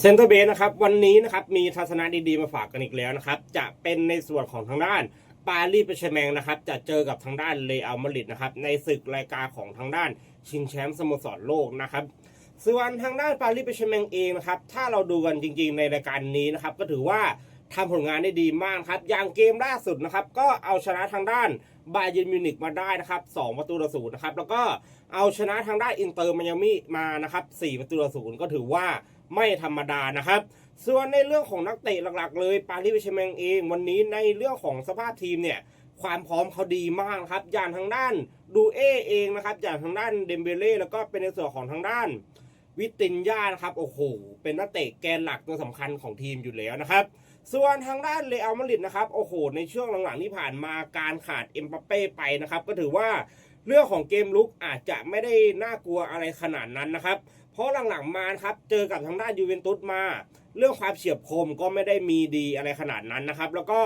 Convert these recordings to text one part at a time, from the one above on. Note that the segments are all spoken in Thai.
เซนเตอร์เบสนะครับวันนี้นะครับมีทัศนะดีๆมาฝากกันอีกแล้วนะครับ จะเป็นในส่วนของทางด้านปารีสเปเชแมงนะครับ จะเจอกับทางด้านเลอัลมาริดนะครับ ในศึกรายการของทางด้านชิงแชมป์สโมสรโลกนะครับส่วนทางด้านปารีสเปเชแมงเองนะครับ ถ้าเราดูกันจริงๆในรายการนี้นะครับ ก็ถือว่า ทำผลงานได้ดีมากครับ อย่างเกมล่าสุดนะครับ ก็เอาชนะทางด้านบาเยร์นมิวนิกมาได้นะครับสองประตูต่อศูนย์นะครับ แล้วก็เอาชนะทางด้านอินเตอร์มายามิมานะครับสี่ประตูต่อศูนย์ก็ถือว่าไม่ธรรมดานะครับ ส่วนในเรื่องของนักเตะหลักๆ เลยปารีสแชร์แมงเอง วันนี้ในเรื่องของสภาพทีมเนี่ยความพร้อมเขาดีมากครับอย่างทางด้านดูเอเองนะครับอย่างทางด้านเดมเบเล่แล้วก็เป็นในส่วนของทางด้าน วิตินยานะครับโอ้โหเป็นนักเตะแกนหลักตัวสำคัญของทีมอยู่แล้วนะครับส่วนทางด้านเรอัลมาดริดนะครับโอ้โห ในช่วงหลังๆที่ผ่านมาการขาดเอ็มบัปเป้ไปนะครับ ก็ถือว่าเรื่องของเกมลุกอาจจะไม่ได้น่ากลัวอะไรขนาดนั้นนะครับ เพราะหลังๆมาครับเจอกับทางด้านยูเวนตุสมา เรื่องความเฉียบคมก็ไม่ได้มีดีอะไรขนาดนั้นนะครับ แล้วก็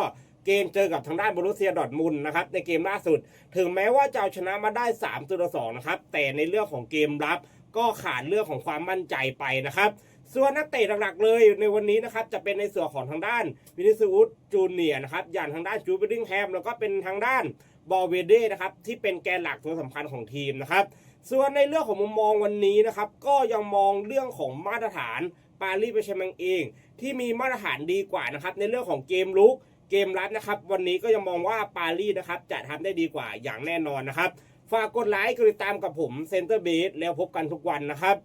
เกมเจอกับทางด้านบรูเซียดอทมุนนะครับในเกมล่าสุด ถึงแม้ว่าจะเอาชนะมาได้3ตัวสองนะครับแต่ในเรื่องของเกมรับ ก็ขาดเรื่องของความมั่นใจไปนะครับ ส่วนนักเตะหลักๆเลยในวันนี้นะครับจะเป็นในส่วนของทางด้านวินิซูสจูเนียนะครับอย่างทางด้านจูเบดิงแฮมแล้วก็เป็นทางด้านบอลเวเด้นะครับที่เป็นแกนหลักตัวสำคัญของทีมนะครับส่วนในเรื่องของมุมมองวันนี้นะครับก็ยังมองเรื่องของมาตรฐานปารีสไปเชมังเอง ที่มีมาตรฐานดีกว่านะครับในเรื่องของเกมลุกเกมรับนะครับ วันนี้ก็ยังมองว่าปารีสนะครับจะทำได้ดีกว่าอย่างแน่นอนนะครับ ฝากกดไลค์กดติดตามกับผมเซนเตอร์เบสแล้วพบกันทุกวันนะครับ